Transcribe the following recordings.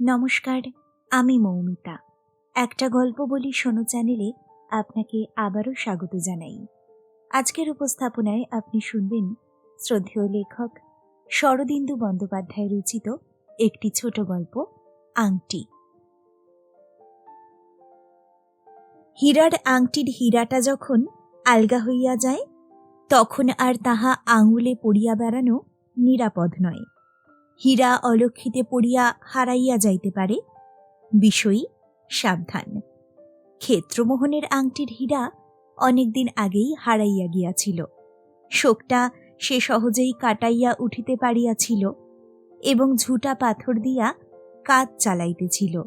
নমস্কার, আমি মৌমিতা। একটা গল্প বলি শোনো চ্যানেলে, আপনাকে আবারও স্বাগত জানাই। আজকের উপস্থাপনায় আপনি শুনবেন শ্রদ্ধেয় লেখক শরদিন্দু বন্দ্যোপাধ্যায় রচিত একটি ছোট গল্প, আংটি। হীরার আংটির হীরাটা যখন আলগা হইয়া যায়, তখন আর তাহা আঙুলে পড়িয়া বেড়ানো নিরাপদ নয়। হীরা অলক্ষিতে পড়িয়া হারাইয়া যাইতে পারে? বিষয়ী, সাবধান। ক্ষেত্রমোহনের আংটির হীরা অনেকদিন আগেই হারাইয়া গিয়াছিল। শোকটা সে সহজেই কাটাইয়া উঠিতে পারিয়াছিল এবং ঝুটা পাথর দিয়া কাজ চালাইতেছিল।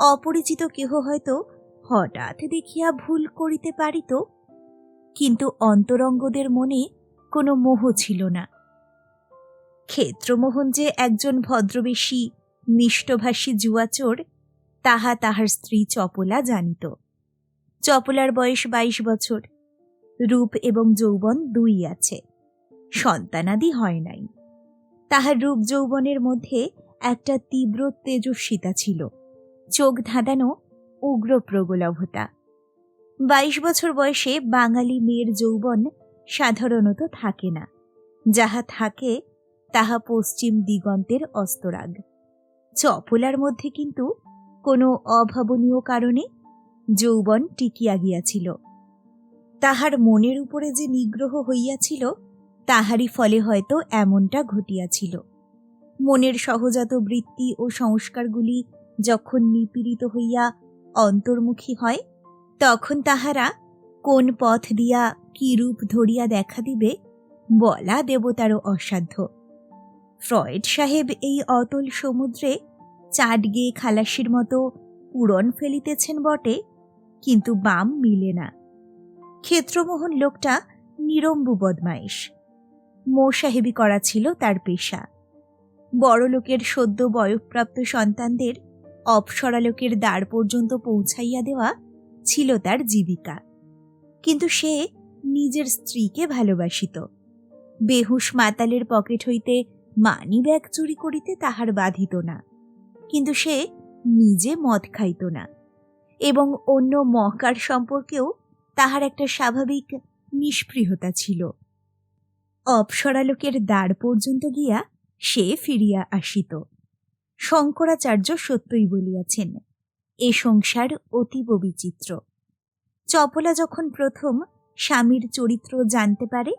অপরিচিত কেহ হয়তো হঠাৎ দেখিয়া ভুল করিতে পারিত, কিন্তু অন্তরঙ্গদের মনে কোনো মোহ ছিল না। ক্ষেত্রমোহন যে একজন ভদ্রবেশী মিষ্টভাষী জুয়াচোর, তাহা তাহার স্ত্রী চপলা জানিত। চপলার বয়স বাইশ বছর। রূপ এবং যৌবন দুই আছে। সন্তানাদি হয় নাই। তাহার রূপ যৌবনের মধ্যে একটা তীব্র তেজস্বিতা ছিল। চোখ ধাঁধানো উগ্র প্রগলভতা। বাইশ বছর বয়সে বাঙালি মেয়ের যৌবন সাধারণত থাকে না। যাহা থাকে তাহা পশ্চিম দিগন্তের অস্তরাগ। চপলার মধ্যে কিন্তু কোনো অভাবনীয় কারণে যৌবন টিকিয়া গিয়াছিল। তাহার মনের উপরে যে নিগ্রহ হইয়াছিল, তাহারই ফলে হয়তো এমনটা ঘটিয়াছিল। মনের সহজাত বৃত্তি ও সংস্কারগুলি যখন নিপীড়িত হইয়া অন্তর্মুখী হয়, তখন তাহারা কোন পথ দিয়া কি রূপ ধরিয়া দেখা দিবে, বলা দেবতারও অসাধ্য। ফ্রয়েড সাহেব এই অতল সমুদ্রে চাট চাটগে খালাসির মতো পূরণ ফেলিতেছেন বটে, কিন্তু বাম মিলে না। ক্ষেত্রমোহন লোকটা নিরম্বু বদমাইশ মো সাহেবি করা ছিল তার পেশা। বড় লোকের সদ্য বয়ঃপ্রাপ্ত সন্তানদের অপসরা লোকের দ্বার পর্যন্ত পৌঁছাইয়া দেওয়া ছিল তার জীবিকা। কিন্তু সে নিজের স্ত্রীকে ভালোবাসিত। বেহুশ মাতালের পকেট হইতে মানি ব্যাগ চুরি করিতে তাহার বাধিত না, কিন্তু সে নিজে মদ খাইত না এবং অন্য মহকার সম্পর্কেও তাহার একটা স্বাভাবিক নিষ্পৃহতা ছিল। অপসরালোকের দ্বার পর্যন্ত গিয়া সে ফিরিয়া আসিত। শঙ্করাচার্য সত্যই বলিয়াছেন, এ সংসার অতীব বিচিত্র। চপলা যখন প্রথম স্বামীর চরিত্র জানতে পারে,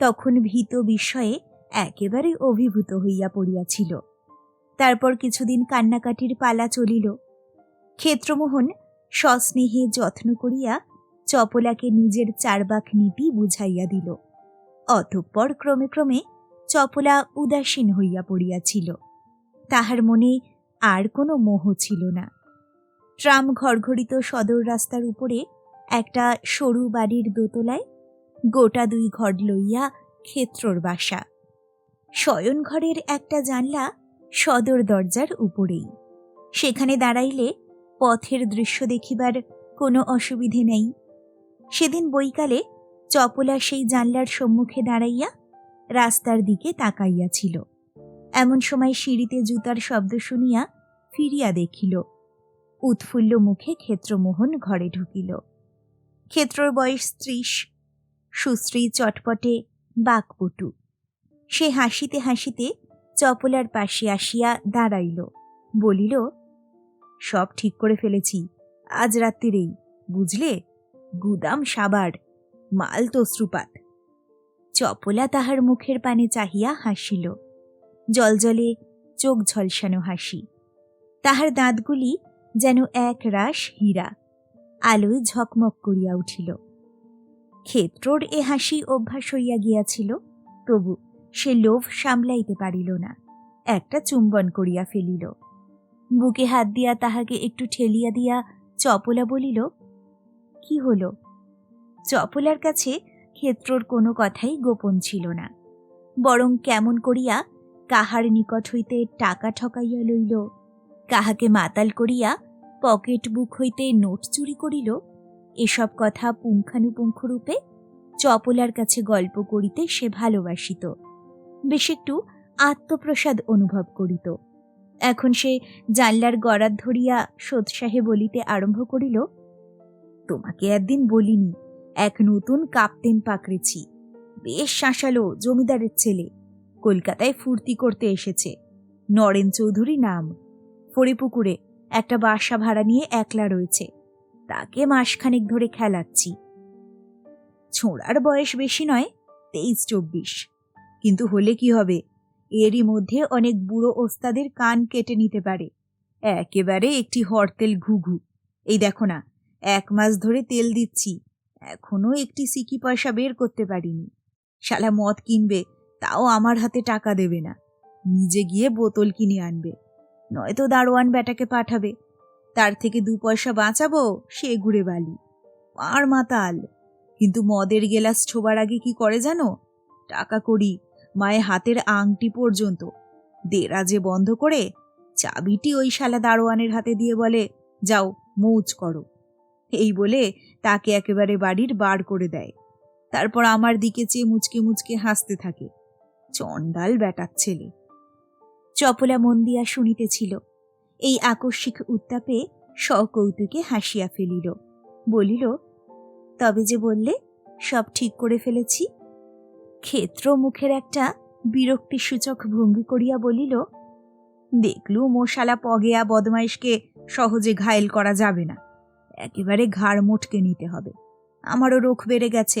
তখন ভীত বিস্ময়ে একেবারে অভিভূত হইয়া পড়িয়াছিল। তারপর কিছুদিন কান্নাকাটির পালা চলিল। ক্ষেত্রমোহন সস্নেহে যত্ন করিয়া চপলাকে নিজের চারবাক নীতি বুঝাইয়া দিল। অতঃপর ক্রমে ক্রমে চপলা উদাসীন হইয়া পড়িয়াছিল। তাহার মনে আর কোনো মোহ ছিল না। ট্রাম ঘরঘরিত সদর রাস্তার উপরে একটা সরু বাড়ির দোতলায় গোটা দুই ঘর লইয়া ক্ষেত্রর বাসা। শয়নঘরের একটা জানলা সদর দরজার উপরেই। সেখানে দাঁড়াইলে পথের দৃশ্য দেখিবার কোনো অসুবিধে নেই। সেদিন বৈকালে চপলা সেই জানলার সম্মুখে দাঁড়াইয়া রাস্তার দিকে তাকাইয়াছিল। এমন সময় সিঁড়িতে জুতার শব্দ শুনিয়া ফিরিয়া দেখিল, উৎফুল্ল মুখে ক্ষেত্রমোহন ঘরে ঢুকিল। ক্ষেত্রর বয়স ত্রিশ, সুশ্রী চটপটে বাকপটু। সে হাসিতে হাসিতে চপলার পাশে আসিয়া দাঁড়াইল, বলিল, সব ঠিক করে ফেলেছি, আজ রাত্রিরেই বুঝলে? গুদাম সাবার, মাল তশ্রুপাত চপলা তাহার মুখের পানে চাহিয়া হাসিল, জলজলে চোখ ঝলসানো হাসি। তাহার দাঁতগুলি যেন এক রাস হীরা, আলোয় ঝকমক করিয়া উঠিল। ক্ষেত্রর এ হাসি অভ্যাস হইয়া গিয়াছিল, তবু সে লোভ সামলাইতে পারিল না। একটা চুম্বন করিয়া ফেলিল। বুকে হাত দিয়া তাহাকে একটু ঠেলিয়া দিয়া চপলা বলিল, কি হল? চপলার কাছে ক্ষেত্রর কোনো কথাই গোপন ছিল না। বরং কেমন করিয়া কাহার নিকট হইতে টাকা ঠকাইয়া লইল, কাহাকে মাতাল করিয়া পকেট বুক হইতে নোট চুরি করিল, এসব কথা পুঙ্খানুপুঙ্খরূপে চপলার কাছে গল্প করিতে সে ভালোবাসিত। বেশ একটু আত্মপ্রসাদ অনুভব করিত। এখন সে জানলার গড়াত ধরিয়া সোৎসাহে বলিতে আরম্ভ করিল, তোমাকে একদিন বলিনি, এক নতুন কাপ্তেন পাকড়েছি। বেশ শাসালো জমিদারের ছেলে, কলকাতায় ফুর্তি করতে এসেছে। নরেন চৌধুরী নাম। ফরিপুকুরে একটা বাসা ভাড়া নিয়ে একলা রয়েছে। তাকে মাসখানেক ধরে খেলাচ্ছি। ছোঁড়ার বয়স বেশি নয়, তেইশ চব্বিশ। কিন্তু হলে কি হবে? এরই মধ্যে অনেক বুড়ো ওস্তাদের কান কেটে নিতে পারে। একেবারে একটি হরতেল ঘুঘু। এই দেখো না, এক মাস ধরে তেল দিচ্ছি। এখনও একটি সিকি পয়সা বের করতে পারিনি। শালা মদ কিনবে, তাও আমার হাতে টাকা দেবে না। নিজে গিয়ে বোতল কিনে আনবে। নয়তো দারোয়ান বেটাকে পাঠাবে। তার থেকে দু পয়সা বাঁচাবো, সে ঘুরে বালি। আর মাতাল। কিন্তু মদের গেলাস ছোবার আগে কি করে জানো? টাকা করি মায়ের হাতের আংটি পর্যন্ত। দেরাজে বন্ধ করে চাবিটি ওই শালা দারোয়ানের হাতে দিয়ে বলে, যাও, মৌজ করো। এই বলে তাকে একেবারে বাড়ির বার করে দেয়। তারপর আমার দিকে চেয়ে মুচকে মুচকে হাসতে থাকে। চণ্ডাল ব্যাটার ছেলে। চপলা মন দিয়া শুনিতেছিল। এই আকস্মিক উত্তাপে সকৌতুকে হাসিয়া ফেলিল। বলিল, তবে যে বললে, সব ঠিক করে ফেলেছি। ক্ষেত্র মুখের একটা বিরক্তিসূচক ভঙ্গি করিয়া বলিল, দেখলু মশালা পগেয়া বদমাইশকে সহজে ঘায়েল করা যাবে না। একেবারে ঘাড় মোটকে নিতে হবে। আমারও রোখ বেড়ে গেছে।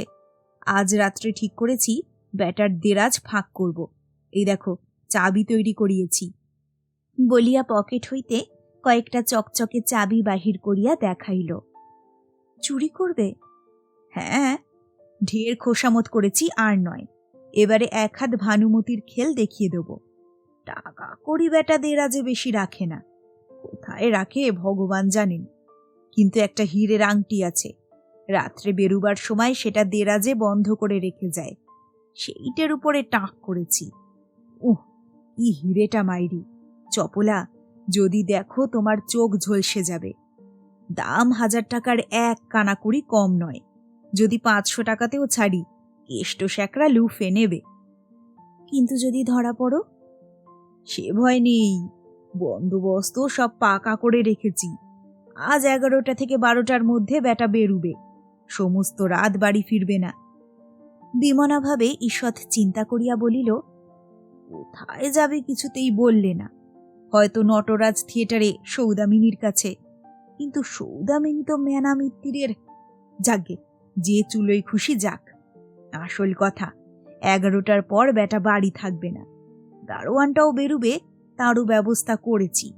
আজ রাত্রে ঠিক করেছি, ব্যাটার দেরাজ ফাঁক করব। এই দেখো, চাবি তৈরি করিয়েছি। বলিয়া পকেট হইতে কয়েকটা চকচকে চাবি বাহির করিয়া দেখাইল, চুরি করবে? হ্যাঁ ঢের খোসামত করেছি, আর নয়। এবারে এক হাত ভানুমতির খেল দেখিয়ে দেব। টাকা করি বেটা দেরাজে বেশি রাখে না। কোথায় রাখে ভগবান জানেন। কিন্তু একটা হীরের আংটি আছে। রাত্রে বেরুবার সময় সেটা দেরাজে বন্ধ করে রেখে যায়। সেইটার উপরে টাক করেছি। উহ ই হিরেটা মাইরি। চপলা, যদি দেখো তোমার চোখ ঝলসে যাবে। দাম হাজার টাকার এক কানাকুড়ি কম নয়। যদি পাঁচশো টাকাতেও ছাড়ি কেষ্ট শ্যাকরা লুফে নেবে। কিন্তু যদি ধরা পড়ো, সে ভয় নেই। বন্দোবস্ত সব পাকা করে রেখেছি। আজ এগারোটা থেকে বারোটার মধ্যে বেটা বেরুবে। সমস্ত রাত বাড়ি ফিরবে না। বিমনাভাবে ঈষৎ চিন্তা করিয়া বলিল, কোথায় যাবে কিছুতেই বললে না। হয়তো নটরাজ থিয়েটারে সৌদামিনীর কাছে। কিন্তু সৌদামিনী তো মেনা মিত্তিরের যাগে, যে চুলোই খুশি যাক। আসল কথা। এগারোটার পর বেটা বাড়ি থাকবে না। দারোয়ানটাও বেরুবে, তারও ব্যবস্থা করেছি।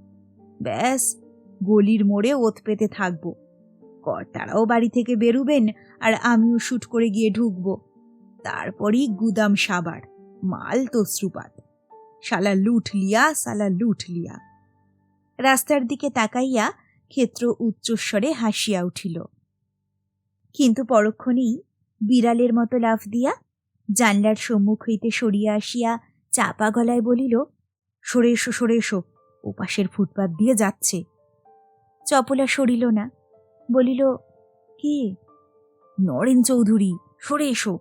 ব্যাস, গলির মোড়ে ওত পেতে থাকব। কর্তারাও বাড়ি থেকে বেরুবেন আর আমিও শুট করে গিয়ে ঢুকবো। তারপরই গুদাম সাবার, মাল তশ্রুপাত শালা লুট লিয়া, শালা লুট লিয়া। রাস্তার দিকে তাকাইয়া ক্ষেত্র উচ্চস্বরে হাসিয়া উঠিল। কিন্তু পরক্ষণেই বিড়ালের মতো লাফ দিয়া জানলার সম্মুখ হইতে সরিয়া আসিয়া চাপা গলায় বলিল, সরে এসো সরে এসো ওপাশের ফুটপাত দিয়ে যাচ্ছে। চপলা সরিল না, বলিল, কে? নরেন চৌধুরী, সরে এসো।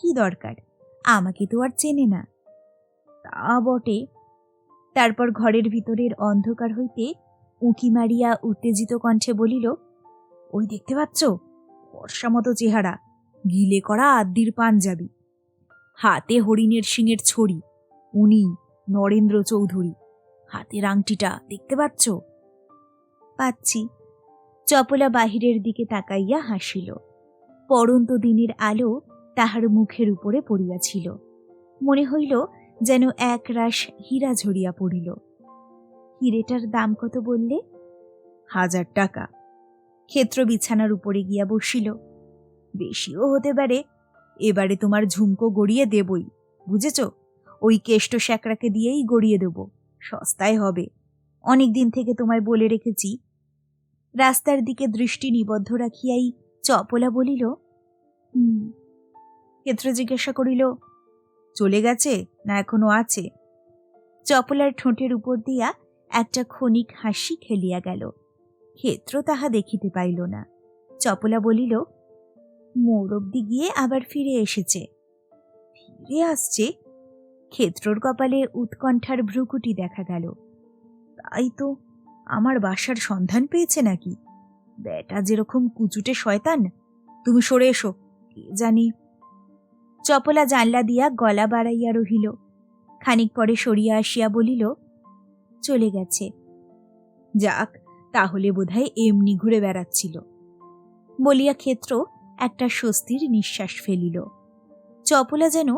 কি দরকার? আমাকে তো আর চেনে না। তা বটে। তারপর ঘরের ভিতরের অন্ধকার হইতে উঁকি মারিয়া উত্তেজিত কণ্ঠে বলিল, ওই দেখতে পাচ্ছ? বর্ষা মতো চেহারা। গিলে করা আদ্যির পাঞ্জাবি। হাতে হরিণের শিঙের ছড়ি, উনি নরেন্দ্র চৌধুরী। হাতের আংটিটা দেখতে পাচ্ছ? পাচ্ছি। চপলা বাহিরের দিকে তাকাইয়া হাসিল। পরন্ত দিনের আলো তাহার মুখের উপরে পড়িয়াছিল। মনে হইল যেন এক রাশ হীরা ঝরিয়া পড়িল। হিরেটার দাম কত বললে? হাজার টাকা। ক্ষেত্র বিছানার উপরে গিয়া বসিল। বেশিও হতে পারে। এবারে তোমার ঝুমকো গড়িয়ে দেবই, বুঝেছ? ওই কেষ্ট শ্যাকরাকে দিয়েই গড়িয়ে দেব, সস্তায় হবে। অনেক দিন থেকে তোমায় বলে রেখেছি। রাস্তার দিকে দৃষ্টি নিবদ্ধ রাখিয়াই চপলা বলিল, হুম। ক্ষেত্র জিজ্ঞাসা করিল, চলে গেছে না এখনও আছে? চপলার ঠোঁটের উপর দিয়া একটা ক্ষণিক হাসি খেলিয়া গেল। ক্ষেত্র তাহা দেখিতে পাইল না। চপলা বলিল মোর অব্দি গিয়ে আবার ফিরে এসেছে। ফিরে আসছে, ক্ষেত্রর কপালে উৎকণ্ঠার ভ্রুকুটি দেখা গেল। তাই তো আমার বাসার সন্ধান পেয়েছে নাকি? বেটা যেরকম কুচুটে শয়তান, তুমি সরে এসো, কে জানি? চপলা জানলা দিয়া গলা বাড়াইয়া রহিল। খানিক পরে সরিয়া আসিয়া বলিল, চলে গেছে। যাক, তাহলে বোধহয় এমনি ঘুরে বেড়াচ্ছিল। বলিয়া ক্ষেত্র একটা স্বস্তির নিঃশ্বাস ফেলিল। চপলা যেন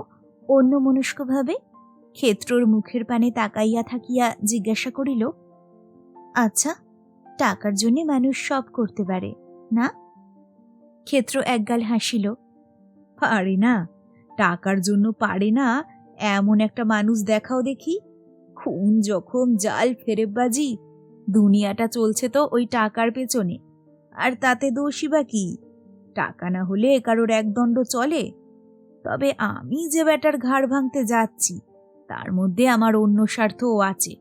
অন্য মনস্কভাবে ক্ষেত্রর মুখের পানে তাকাইয়া থাকিয়া জিজ্ঞাসা করিল আচ্ছা টাকার জন্যে মানুষ সব করতে পারে, না? ক্ষেত্র একগাল হাসিল, পারে না, টাকার জন্য পারে না, এমন একটা মানুষ দেখাও দেখি, খুন, জখম, জাল, ফেরেববাজি, দুনিয়াটা চলছে তো ওই টাকার পেছনে, আর তাতে দোষী বা কি? টাকা না হলে কারোর একদণ্ড চলে। তবে আমি যে ব্যাটার ঘাড় ভাঙতে যাচ্ছি, তার মধ্যে আমার অন্য স্বার্থও আছে।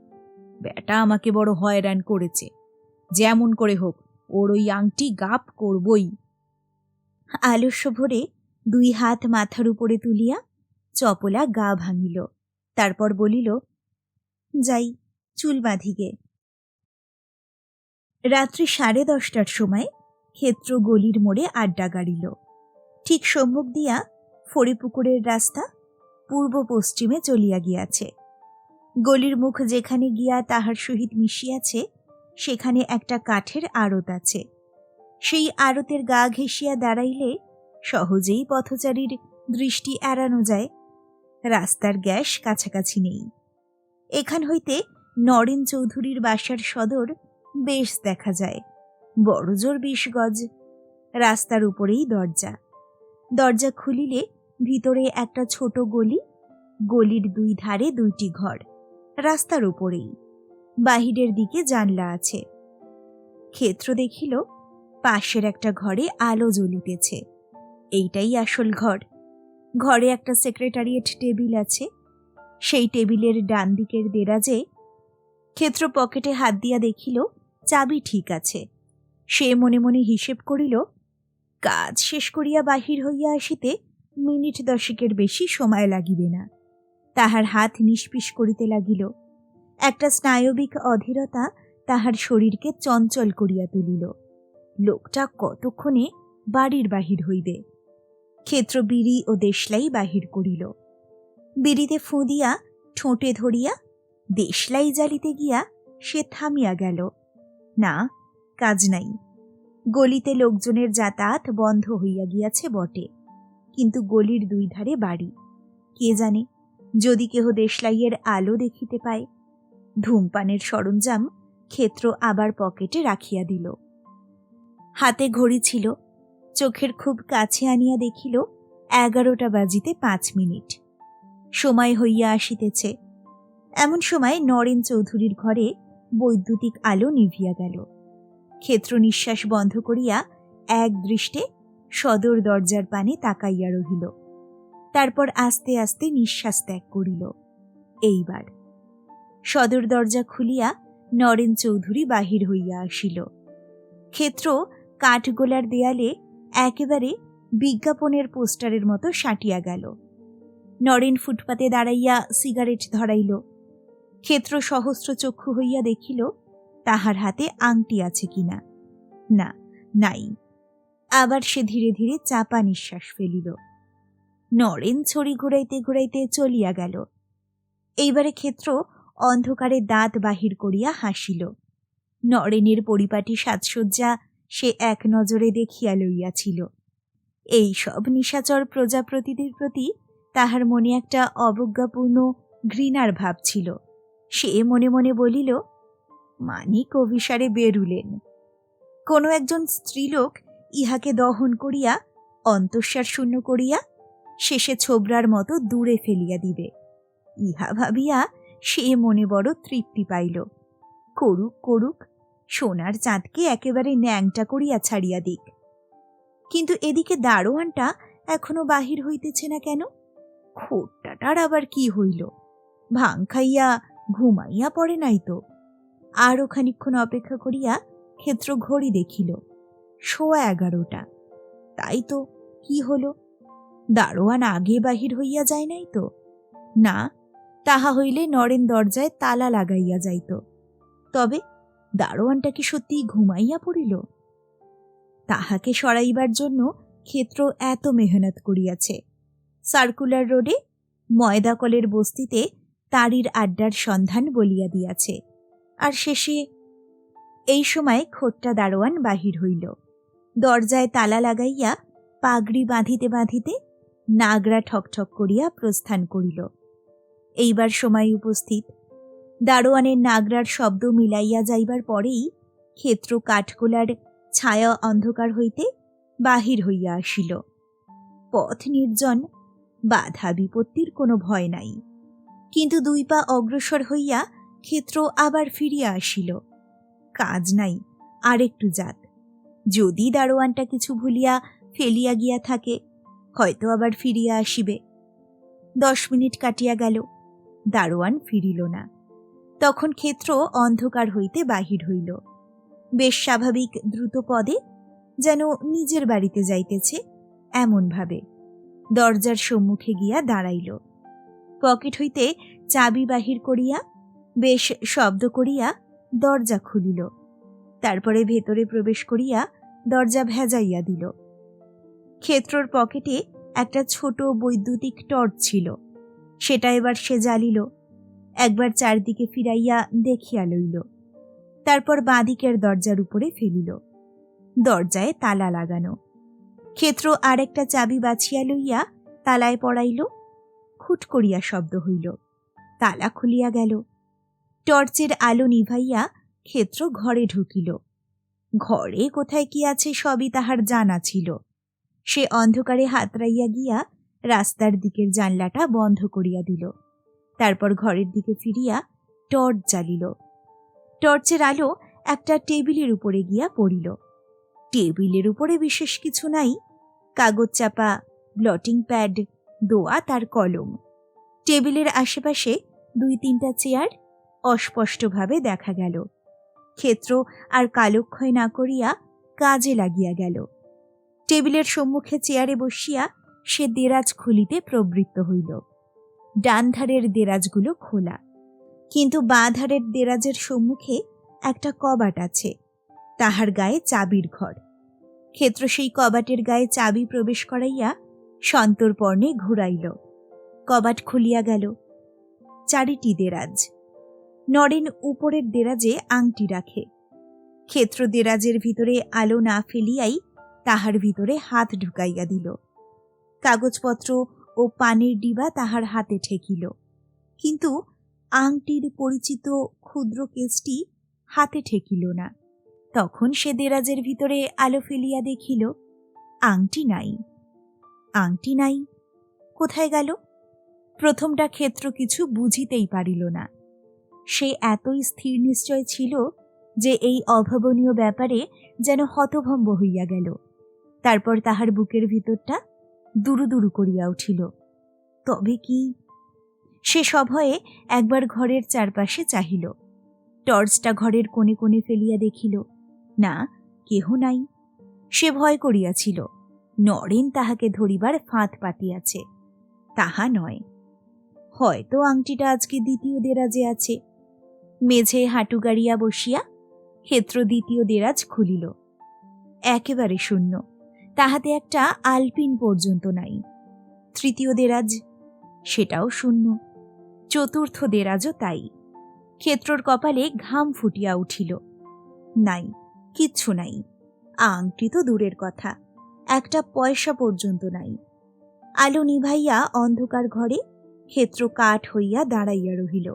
ব্যাটা আমাকে বড় হয়রান করেছে। যেমন করে হোক, ওর ওই আংটি গাপ করবই। আলস্য ভরে দুই হাত মাথার উপরে তুলিয়া চপলা গা ভাঙিল। তারপর বলিল, যাই, চুল বাঁধিগে রাত্রি সাড়ে দশটার সময় ক্ষেত্র গলির মোড়ে আড্ডা গাড়িল। ঠিক সম্মুখ দিয়া ফড়িপুকুরের রাস্তা পূর্ব পশ্চিমে চলিয়া গিয়াছে। গলির মুখ যেখানে গিয়া তাহার সহিত মিশিয়াছে, সেখানে একটা কাঠের আড়ত আছে। সেই আড়তের গা ঘেঁষিয়া দাঁড়াইলে সহজেই পথচারীর দৃষ্টি এড়ানো যায়। রাস্তার গ্যাস কাছাকাছি নেই। এখান হইতে নরেন চৌধুরীর বাসার সদর বেশ দেখা যায়। বড়জোর বিশ গজ। রাস্তার উপরেই দরজা। দরজা খুলিলে ভিতরে একটা ছোট গলি, গলির দুই ধারে দুইটি ঘর, রাস্তার উপরেই। বাহিরের দিকে জানলা আছে। ক্ষেত্র দেখিল, পাশের একটা ঘরে আলো জ্বলিতেছে। এইটাই আসল ঘর। ঘরে একটা সেক্রেটারিয়েট টেবিল আছে। সেই টেবিলের ডান দিকের দেরাজে ক্ষেত্র পকেটে হাত দিয়া দেখিল, চাবি ঠিক আছে। সে মনে মনে হিসেব করিল, কাজ শেষ করিয়া বাহির হইয়া আসিতে মিনিট দশেকের বেশি সময় লাগিবে না। তাহার হাত নিষ্পিস করিতে লাগিল। একটা স্নায়বিক অধীরতা তাহার শরীরকে চঞ্চল করিয়া তুলিল। লোকটা কতক্ষণে বাড়ির বাহির হইবে? ক্ষেত্র বিড়ি ও দেশলাই বাহির করিল। বিড়িতে ফুঁ দিয়া, ঠোঁটে ধরিয়া দেশলাই জ্বালিতে গিয়া সে থামিয়া গেল। না কাজ নাই। গলিতে লোকজনের যাতায়াত বন্ধ হইয়া গিয়াছে বটে। কিন্তু গলির দুই ধারে বাড়ি। কে জানে, যদি কেহ দেশলাইয়ের আলো দেখিতে পায়। ধূমপানের সরঞ্জাম ক্ষেত্র আবার পকেটে রাখিয়া দিল। হাতে ঘড়ি ছিল। চোখের খুব কাছে আনিয়া দেখিল, এগারোটা বাজিতে পাঁচ মিনিট। সময় হইয়া আসিতেছে। এমন সময় নরেন চৌধুরীর ঘরে বৈদ্যুতিক আলো নিভিয়া গেল। ক্ষেত্র নিঃশ্বাস বন্ধ করিয়া এক দৃষ্টে সদর দরজার পানে তাকাইয়া রহিল। তারপর আস্তে আস্তে নিঃশ্বাস ত্যাগ করিল। এইবার সদর দরজা খুলিয়া নরেন চৌধুরী বাহির হইয়া আসিল। ক্ষেত্র কাঠগোলার দেয়ালে একেবারে বিজ্ঞাপনের পোস্টারের মতো সাঁটিয়া গেল। নরেন ফুটপাতে দাঁড়াইয়া সিগারেট ধরাইল। ক্ষেত্র সহস্র চক্ষু হইয়া দেখিল তাহার হাতে আংটি আছে কিনা? না, নাই। আবার সে ধীরে ধীরে চাপা নিঃশ্বাস ফেলিল। নরেন ছড়ি ঘুরাইতে ঘুরাইতে চলিয়া গেল। এইবারে ক্ষেত্র অন্ধকারে দাঁত বাহির করিয়া হাসিল। নরেনের পরিপাটি সাজসজ্জা সে এক নজরে দেখিয়া লইয়াছিল। এই সব নিশাচর প্রজাপ্রতিদের প্রতি তাহার মনে একটা অবজ্ঞাপূর্ণ ঘৃণার ভাব ছিল। সে মনে মনে বলিল মানিক অভিসারে বেরুলেন কোনো একজন স্ত্রীলোক ইহাকে দহন করিয়া অন্তঃসার শূন্য করিয়া, শেষে ছোবরার মতো দূরে ফেলিয়া দিবে। ইহা ভাবিয়া সে মনে বড় তৃপ্তি পাইল। করুক করুক, সোনার চাঁদকে একেবারে ন্যাংটা করিয়া ছাড়িয়া দিক। কিন্তু এদিকে দারোয়ানটা এখনও বাহির হইতেছে না কেন? খোট্টাটার আবার কি হইল? ভাং খাইয়া ঘুমাইয়া পড়ে নাই তো। আরও খানিক্ষণ অপেক্ষা করিয়া ক্ষেত্র ঘড়ি দেখিল, সোয়া এগারোটা। তাই তো, কি হলো? দারোয়ান আগে বাহির হইয়া যায় নাই তো? না, তাহা হইলে নরেন দরজায় তালা লাগাইয়া যাইত। তবে দারোয়ানটা কি সত্যি ঘুমাইয়া পড়িল? তাহাকে সরাইবার জন্য ক্ষেত্র এত মেহনত করিয়াছে। সার্কুলার রোডে ময়দাকলের বস্তিতে তারির আড্ডার সন্ধান বলিয়া দিয়াছে। আর শেষে এই সময় খোট্টা দারোয়ান বাহির হইল। দরজায় তালা লাগাইয়া পাগড়ি বাঁধিতে বাঁধিতে নাগরা ঠকঠক করিয়া প্রস্থান করিল। এইবার সময় উপস্থিত। দারোয়ানের নাগরার শব্দ মিলাইয়া যাইবার পরেই ক্ষেত্র কাঠগোলার ছায়া অন্ধকার হইতে বাহির হইয়া আসিল। পথ নির্জন, বাধা বিপত্তির কোনো ভয় নাই। কিন্তু দুই পা অগ্রসর হইয়া ক্ষেত্র আবার ফিরিয়া আসিল। কাজ নাই আর একটু যাক। যদি দারোয়ানটা কিছু ভুলিয়া ফেলিয়া গিয়া থাকে, হয়তো আবার ফিরিয়া আসিবে। দশ মিনিট কাটিয়া গেল, দারোয়ান ফিরিল না। তখন ক্ষেত্র অন্ধকার হইতে বাহির হইল। বেশ স্বাভাবিক দ্রুত পদে যেন নিজের বাড়িতে যাইতেছে এমনভাবে দরজার সম্মুখে গিয়া দাঁড়াইল। পকেট হইতে চাবি বাহির করিয়া বেশ শব্দ করিয়া দরজা খুলিল। তারপরে ভেতরে প্রবেশ করিয়া দরজা ভেজাইয়া দিল। ক্ষেত্রর পকেটে একটা ছোট বৈদ্যুতিক টর্চ ছিল। সেটা এবার সে জ্বালিল। একবার চারদিকে ফিরাইয়া দেখিয়া লইল। তারপর বাঁদিকের দরজার উপরে ফেলিল। দরজায় তালা লাগানো। ক্ষেত্র আর একটা চাবি বাছিয়া লইয়া তালায় পড়াইল। খুট করিয়া শব্দ হইল। তালা খুলিয়া গেল। টর্চের আলো নিভাইয়া ক্ষেত্র ঘরে ঢুকিল। ঘরে কোথায় কি আছে সবই তাহার জানা ছিল। সে অন্ধকারে হাতড়াইয়া গিয়া রাস্তার দিকের জানলাটা বন্ধ করিয়া দিল। তারপর ঘরের দিকে ফিরিয়া টর্চ জ্বালিল। টর্চের আলো একটা টেবিলের উপরে গিয়া পড়িল। টেবিলের উপরে বিশেষ কিছু নাই। কাগজ চাপা, ব্লটিং প্যাড, দোয়া, তার কলম। টেবিলের আশেপাশে দুই তিনটা চেয়ার অস্পষ্টভাবে দেখা গেল। ক্ষেত্র আর কালক্ষয় না করিয়া কাজে লাগিয়া গেল। টেবিলের সম্মুখে চেয়ারে বসিয়া সে দেরাজ খুলিতে প্রবৃত্ত হইল। ডান ধারের দেরাজগুলো খোলা। কিন্তু বাঁ ধারের দেরাজের সম্মুখে একটা কবাট আছে, তাহার গায়ে চাবির ঘর। ক্ষেত্র সেই কবাটের গায়ে চাবি প্রবেশ করাইয়া সন্তর্পণে ঘুরাইল। কবাট খুলিয়া গেল। চারিটি দেরাজ। নরেন উপরের দেরাজে আংটি রাখে। ক্ষেত্র দেরাজের ভিতরে আলো না ফেলিয়াই তাহার ভিতরে হাত ঢুকাইয়া দিল। কাগজপত্র ও পানের ডিবা তাহার হাতে ঠেকিল। কিন্তু আংটির পরিচিত ক্ষুদ্র কেসটি হাতে ঠেকিল না। তখন সে দেরাজের ভিতরে আলো ফেলিয়া দেখিল, আংটি নাই। আংটি নাই, কোথায় গেল? প্রথমটা ক্ষেত্র কিছু বুঝিতেই পারিল না। সে এতই স্থির নিশ্চয় ছিল যে এই অভাবনীয় ব্যাপারে যেন হতভম্ব হইয়া গেল। তারপর তাহার বুকের ভিতরটা দুরু দুরু করিয়া উঠিল। তবে কি? সে সভয়ে একবার ঘরের চারপাশে চাহিল। টর্চটা ঘরের কোণে কোণে ফেলিয়া দেখিল, না, কেহ নাই। সে ভয় করিয়াছিল, নরেন তাহাকে ধরিবার ফাঁদ পাতিয়াছে। তাহা নয়। হয়তো আংটিটা আজকে দ্বিতীয় দেরাজে আছে। মেঝে হাঁটু গাড়িয়া বসিয়া ক্ষেত্র দ্বিতীয় দেরাজ খুলিল। একেবারে শূন্য। তাহাতে একটা আলপিন পর্যন্ত নাই। তৃতীয় দেরাজ সেটাও শূন্য। চতুর্থ দেরাজও তাই। ক্ষেত্রর কপালে ঘাম ফুটিয়া উঠিল। নাই, কিচ্ছু নাই। আংটি তো দূরের কথা। একটা পয়সা পর্যন্ত নাই। আলো নিভাইয়া অন্ধকার ঘরে ক্ষেত্র কাঠ হইয়া দাঁড়াইয়া রহিল।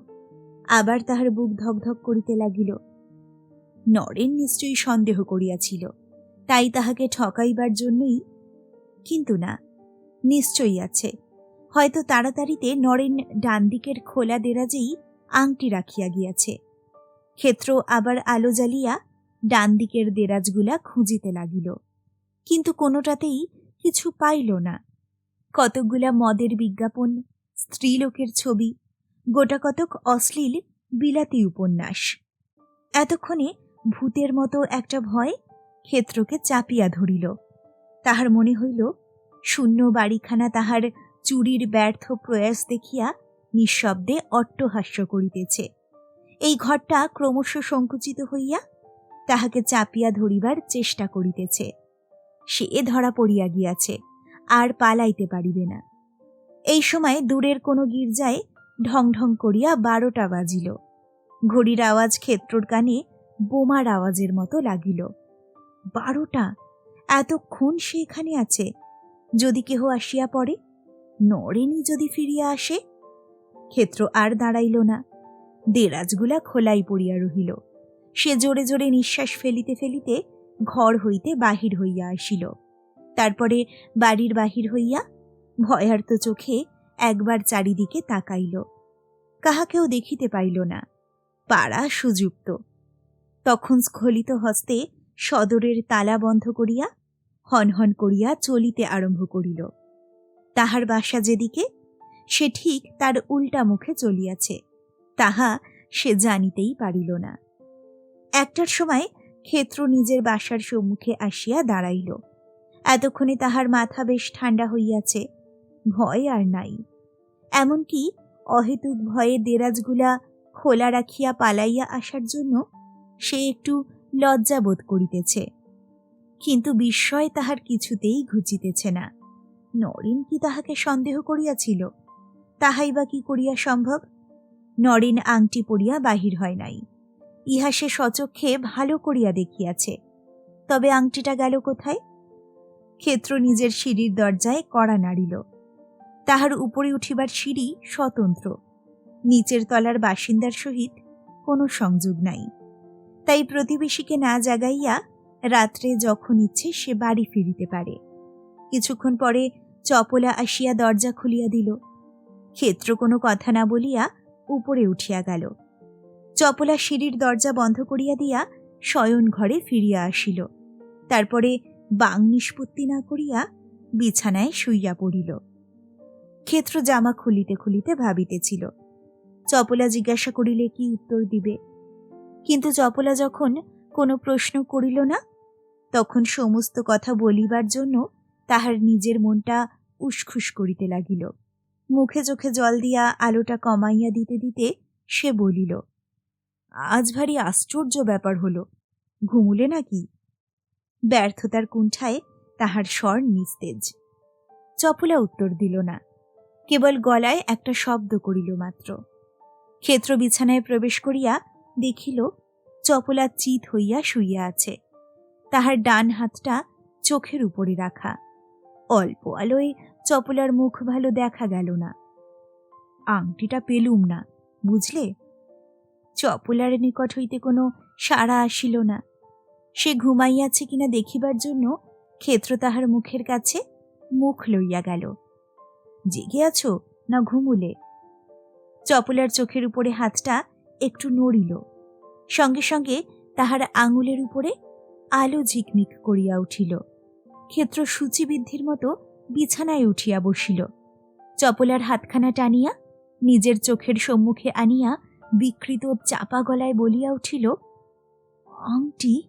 আবার তাহার বুক ধকধক করিতে লাগিল। নরেন নিশ্চয়ই সন্দেহ করিয়াছিল, তাই তাহাকে ঠকাইবার জন্যই। কিন্তু না, নিশ্চয়ই আছে, হয়তো তাড়াতাড়িতে নরেন ডান দিকের খোলা দেরাজেই আংটি রাখিয়া গিয়াছে। ক্ষেত্র আবার আলো জ্বালিয়া ডান দিকের দেরাজগুলা খুঁজিতে লাগিল, কিন্তু কোনোটাতেই কিছু পাইল না। কতকগুলা মদের বিজ্ঞাপন, স্ত্রীলোকের ছবি গোটা কতক অশ্লীল বিলাতি উপন্যাস। এতক্ষণে ভূতের মতো একটা ভয় ক্ষেত্রকে চাপিয়া ধরিল। তাহার মনে হইল, শূন্য বাড়িখানা তাহার চুরির ব্যর্থ প্রয়াস দেখিয়া নিঃশব্দে অট্টহাস্য করিতেছে। এই ঘরটা ক্রমশ সংকুচিত হইয়া তাহাকে চাপিয়া ধরিবার চেষ্টা করিতেছে। সে ধরা পড়িয়া গিয়াছে, আর পালাইতে পারিবে না। এই সময় দূরের কোনো গির্জায় ঢং ঢং করিয়া বারোটা বাজিল। ঘড়ির আওয়াজ ক্ষেত্রর কানে বোমার আওয়াজের মতো লাগিল। বারোটা? এতক্ষণ সে এখানে আছে। যদি কেহ আসিয়া পড়ে? নরেনি যদি ফিরিয়া আসে? ক্ষেত্র আর দাঁড়াইল না। দেরাজগুলা খোলাই পড়িয়া রহিল। সে জোরে জোরে নিঃশ্বাস ফেলিতে ফেলিতে ঘর হইতে বাহির হইয়া আসিল। তারপরে বাড়ির বাহির হইয়া ভয়ার্ত চোখে একবার চারিদিকে তাকাইল। কাহাকেও দেখিতে পাইল না। পাড়া সুযুক্ত। তখন স্খলিত হস্তে সদরের তালা বন্ধ করিয়া, হনহন করিয়া চলিতে আরম্ভ করিল। তাহার বাসা যেদিকে, সে ঠিক তার উল্টা মুখে চলিয়াছে। তাহা সে জানিতেই পারিল না। একটার সময় ক্ষেত্র নিজের বাসার সম্মুখে আসিয়া দাঁড়াইল। এতক্ষণে তাহার মাথা বেশ ঠান্ডা হইয়াছে। ভয় আর নাই। এমনকি অহেতুক ভয়ে দেরাজগুলা খোলা রাখিয়া পালাইয়া আসার জন্য সে একটু লজ্জা বোধ করিতেছে। কিন্তু বিস্ময় তাহার কিছুতেই ঘুচিতেছে না। নরেন কি তাহাকে সন্দেহ করিয়াছিল? তাহাই বা কি করিয়া সম্ভব? নরেন আংটি পরিয়া বাহির হয় নাই। ইহা সে সচক্ষে ভালো করিয়া দেখিয়াছে। তবে আংটিটা গেল কোথায়? ক্ষেত্র নিজের সিঁড়ির দরজায় কড়া নাড়িল। তাহার উপরে উঠিবার সিঁড়ি স্বতন্ত্র। নিচের তলার বাসিন্দার সহিত কোনো সংযোগ নাই। তাই প্রতিবেশীকে না জাগাইয়া রাত্রে যখন ইচ্ছে সে বাড়ি ফিরিতে পারে। কিছুক্ষণ পরে চপলা আসিয়া দরজা খুলিয়া দিল। ক্ষেত্র কোনো কথা না বলিয়া উপরে উঠিয়া গেল। চপলা সিঁড়ির দরজা বন্ধ করিয়া দিয়া শয়ন ঘরে ফিরিয়া আসিল। তারপরে বাং নিষ্পত্তি না করিয়া বিছানায় শুইয়া পড়িল। ক্ষেত্র জামা খুলিতে খুলিতে ভাবিতেছিল চপলা জিজ্ঞাসা করিলে কি উত্তর দিবে? কিন্তু চপলা যখন কোনো প্রশ্ন করিল না, তখন সমস্ত কথা বলিবার জন্য তাহার নিজের মনটা উসখুস করিতে লাগিল। মুখে চোখে জল দিয়া আলোটা কমাইয়া দিতে দিতে সে বলিল, আজ ভারী আশ্চর্য ব্যাপার হলো, ঘুমুলে নাকি? ব্যর্থতার কুণ্ঠায় তাহার স্বর নিস্তেজ। চপলা উত্তর দিল না। কেবল গলায় একটা শব্দ করিল মাত্র। ক্ষেত্র বিছানায় প্রবেশ করিয়া দেখিল, চপলা চিত হইয়া শুইয়া আছে। তাহার ডান হাতটা চোখের উপরে রাখা। অল্প আলোয় চপলার মুখ ভালো দেখা গেল না। আংটিটা পেলুম না, বুঝলে? চপলার নিকট হইতে কোনো সাড়া আসিল না। সে ঘুমাইয়াছে কিনা দেখিবার জন্য ক্ষেত্র তাহার মুখের কাছে মুখ লইয়া গেল। জেগে আছো না ঘুমুলে? চপলার চোখের উপরে হাতটা একটু নড়িল। সঙ্গে সঙ্গে তাহার আঙুলের উপরে আলো ঝিকমিক করিয়া উঠিল। ক্ষেত্র সূচিবিদ্ধির মতো বিছানায় উঠিয়া বসিল। চপলার হাতখানা টানিয়া নিজের চোখের সম্মুখে আনিয়া বিকৃত চাপা গলায় বলিয়া উঠিল, আংটি,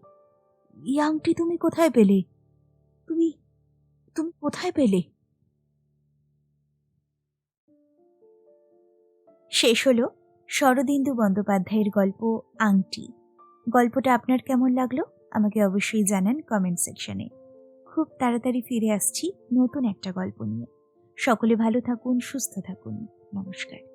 এই আংটি তুমি কোথায় পেলে? তুমি তুমি কোথায় পেলে? শেষ হলো শরদিন্দু বন্দ্যোপাধ্যায়ের গল্প আংটি। গল্পটা আপনার কেমন লাগল? আমাকে অবশ্যই জানান কমেন্ট সেকশনে খুব তাড়াতাড়ি ফিরে আসছি নতুন একটা গল্প নিয়ে। সকলে ভালো থাকুন, সুস্থ থাকুন। নমস্কার।